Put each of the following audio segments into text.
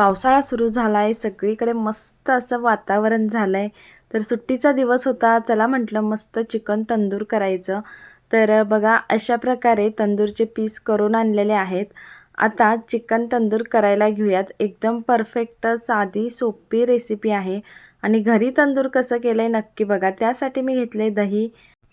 पावसाळा सुरू झाला आहे सगळीकडे मस्त असं वातावरण झालं आहे तर सुट्टीचा दिवस होता चला म्हटलं मस्त चिकन तंदूर करायचं. तर बघा अशा प्रकारे तंदूरचे पीस करून आणलेले आहेत. आता चिकन तंदूर करायला घेऊयात. एकदम परफेक्ट साधी सोपी रेसिपी आहे. आणि घरी तंदूर कसं केलं आहे नक्की बघा. त्यासाठी मी घेतले दही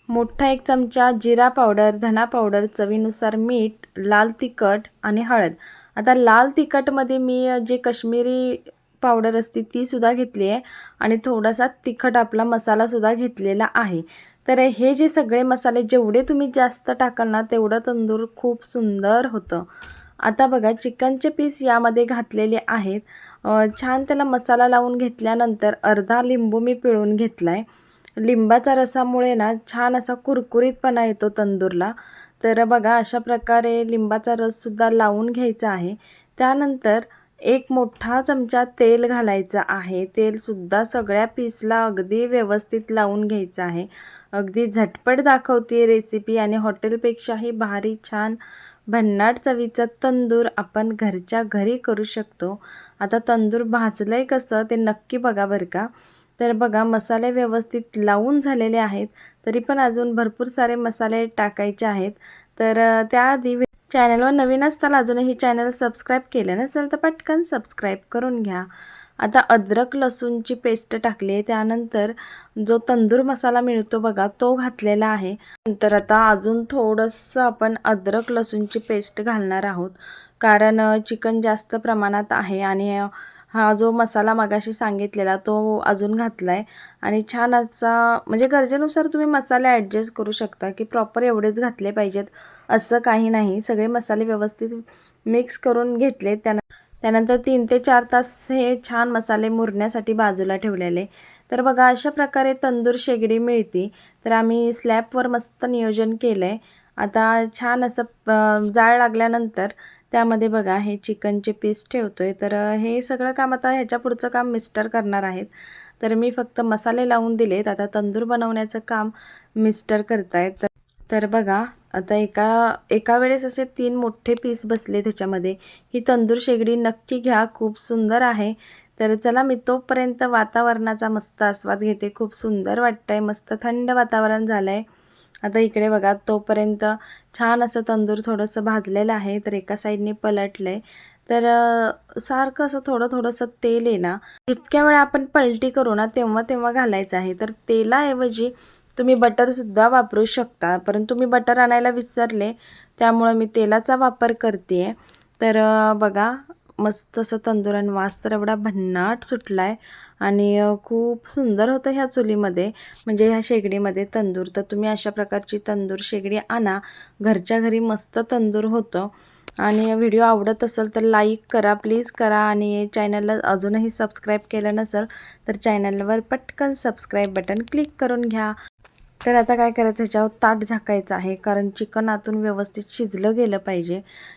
मोठा एक चमचा जिरा पावडर धना पावडर चवीनुसार मीठ लाल तिखट आणि हळद. आता लाल तिखटमध्ये मी जे काश्मीरी पावडर असते ती सुद्धा घेतली आहे आणि थोडासा तिखट आपला मसालासुद्धा घेतलेला आहे. तर हे जे सगळे मसाले जेवढे तुम्ही जास्त टाकाल ना तेवढं तंदूर खूप सुंदर होतं. आता बघा चिकनचे पीस यामध्ये घातलेले आहेत. छान त्याला मसाला लावून घेतल्यानंतर अर्धा लिंबू मी पिळून घेतला आहे लिंबाच्या रसामुळे ना छान असा कुरकुरीतपणा येतो तंदूरला. तर बघा अशा प्रकारे लिंबाचा रससुद्धा लावून घ्यायचा आहे. त्यानंतर एक मोठा चमचा तेल घालायचं आहे. तेलसुद्धा सगळ्या पीसला अगदी व्यवस्थित लावून घ्यायचं आहे. अगदी झटपट दाखवते रेसिपी आणि हॉटेलपेक्षाही भारी छान भन्नाट चवीचं तंदूर आपण घरच्या घरी करू शकतो. आता तंदूर भाजलं आहे कसं ते नक्की बघा बरं का. तर बघा मसाले व्यवस्थित लावून झालेले आहेत. तरी पण अजून भरपूर सारे मसाले टाकायचे आहेत. तर त्याआधी चॅनलवर नवीन असताना अजूनही चॅनल सबस्क्राईब केलं नसेल तर पटकन सबस्क्राईब करून घ्या. आता अद्रक लसूणची पेस्ट टाकली आहे. त्यानंतर जो तंदूर मसाला मिळतो बघा तो घातलेला आहे. नंतर आता अजून थोडंसं आपण अद्रक लसूणची पेस्ट घालणार आहोत. कारण चिकन जास्त प्रमाणात आहे आणि हा जो मसाला मागाशी सांगितलेला तो अजून घातला आहे आणि छान असा म्हणजे गरजेनुसार तुम्ही मसाले ॲडजस्ट करू शकता की प्रॉपर एवढेच घातले पाहिजेत. असं काही नाही. सगळे मसाले व्यवस्थित मिक्स करून घेतले. त्यानं त्यानंतर तीन ते चार तास हे छान मसाले मुरण्यासाठी बाजूला ठेवलेले. तर बघा अशा प्रकारे तंदूर शेगडी मिळते. तर आम्ही स्लॅबवर मस्त नियोजन केलं आहे आता छान असं जाळ लागल्यानंतर त्यामध्ये बघा हे चिकनचे पीस ठेवतो आहे तर हे सगळं काम आता ह्याच्या पुढचं काम मिस्टर करणार आहेत. तर मी फक्त मसाले लावून दिलेत. आता तंदूर बनवण्याचं काम मिस्टर करतायत. तर तर बघा आता एका एका वेळेस असे तीन मोठे पीस बसले त्याच्यामध्ये ही तंदूर शेगडी नक्की घ्या. खूप सुंदर आहे. तर चला मी तोपर्यंत वातावरणाचा मस्त आस्वाद घेते. खूप सुंदर वाटतं आहे मस्त थंड वातावरण झालं आहे आता इकडे बघा तोपर्यंत छान असं तंदूर थोडंसं भाजलेलं आहे तर एका साईडने पलटलं आहे तर सारखं असं थोडं थोडंसं तेल आहे ना इतक्या वेळा आपण पलटी करू ना तेव्हा तेव्हा घालायचं आहे. तर तेलाऐवजी तुम्ही बटरसुद्धा वापरू शकता परंतु मी बटर आणायला विसरले त्यामुळं मी तेलाचा वापर करते आहे तर बघा मस्त असं तंदूर आणि वास तर एवढा भन्नाट सुटला आहे आणि खूप सुंदर होतं ह्या चुलीमध्ये. म्हणजे ह्या शेगडीमध्ये तंदूर. तर तुम्ही अशा प्रकारची तंदूर शेगडी आणा. घरच्या घरी मस्त तंदूर होतं. आणि व्हिडिओ आवडत असेल तर लाईक करा प्लीज करा. आणि चॅनलला अजूनही सबस्क्राईब केलं नसेल तर चॅनलवर पटकन सबस्क्राईब बटन क्लिक करून घ्या. तर आता काय करायचं ह्याच्यावर ताट झाकायचं आहे. कारण चिकन आतून व्यवस्थित शिजलं गेलं पाहिजे.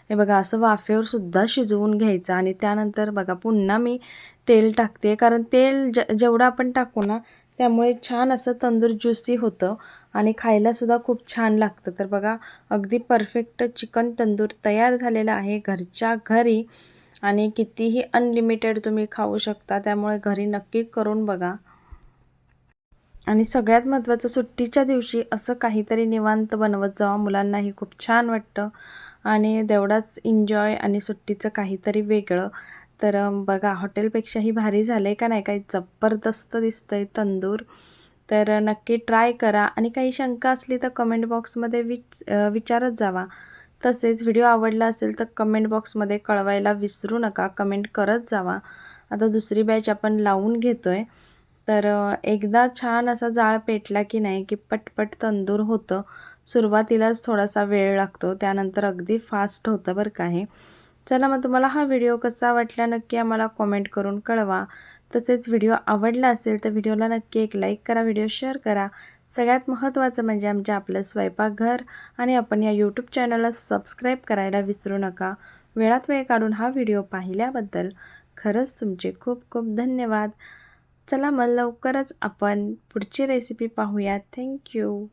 हे बघा असं वाफेवर सुद्धा शिजवून घ्यायचं. आणि त्यानंतर बघा पुन्हा मी तेल टाकते. कारण तेल ज जेवढं आपण टाकू ना त्यामुळे छान असं तंदूर ज्युसी होतं. आणि खायलासुद्धा खूप छान लागतं. तर बघा अगदी परफेक्ट चिकन तंदूर तयार झालेला आहे घरच्या घरी. आणि कितीही अनलिमिटेड तुम्ही खाऊ शकता त्यामुळे घरी नक्की करून बघा. आणि सगळ्यात महत्त्वाचं सुट्टीच्या दिवशी असं काहीतरी निवांत बनवत जावा. मुलांनाही खूप छान वाटतं. आणि तेवढाच एन्जॉय आणि सुट्टीचं काहीतरी वेगळं. तर बघा हॉटेलपेक्षाही भारी झालं आहे का नाही? काही जबरदस्त दिसतं आहे तंदूर. तर नक्की ट्राय करा. आणि काही शंका असली तर कमेंट बॉक्समध्ये विच विचारत जावा. तसेच व्हिडिओ आवडला असेल तर कमेंट बॉक्समध्ये कळवायला विसरू नका. कमेंट करत जावा. आता दुसरी बॅच आपण लावून घेतो आहे तर एकदा छान असा जाळ पेटला की नाही की पटपट तंदूर होतं. सुरुवातीलाच थोडासा वेळ लागतो त्यानंतर अगदी फास्ट होतं बरं का हे. चला मग तुम्हाला हा व्हिडिओ कसा वाटला नक्की आम्हाला कॉमेंट करून कळवा. तसेच व्हिडिओ आवडला असेल तर व्हिडिओला नक्की एक लाईक करा व्हिडिओ शेअर करा. सगळ्यात महत्त्वाचं म्हणजे आमच्या आपलं स्वयंपाकघर आणि आपण या यूट्यूब चॅनलला सबस्क्राईब करायला विसरू नका. वेळात वेळ काढून हा व्हिडिओ पाहिल्याबद्दल खरंच तुमचे खूप खूप धन्यवाद. चला मग लवकरच आपण पुढची रेसिपी पाहूया थँक्यू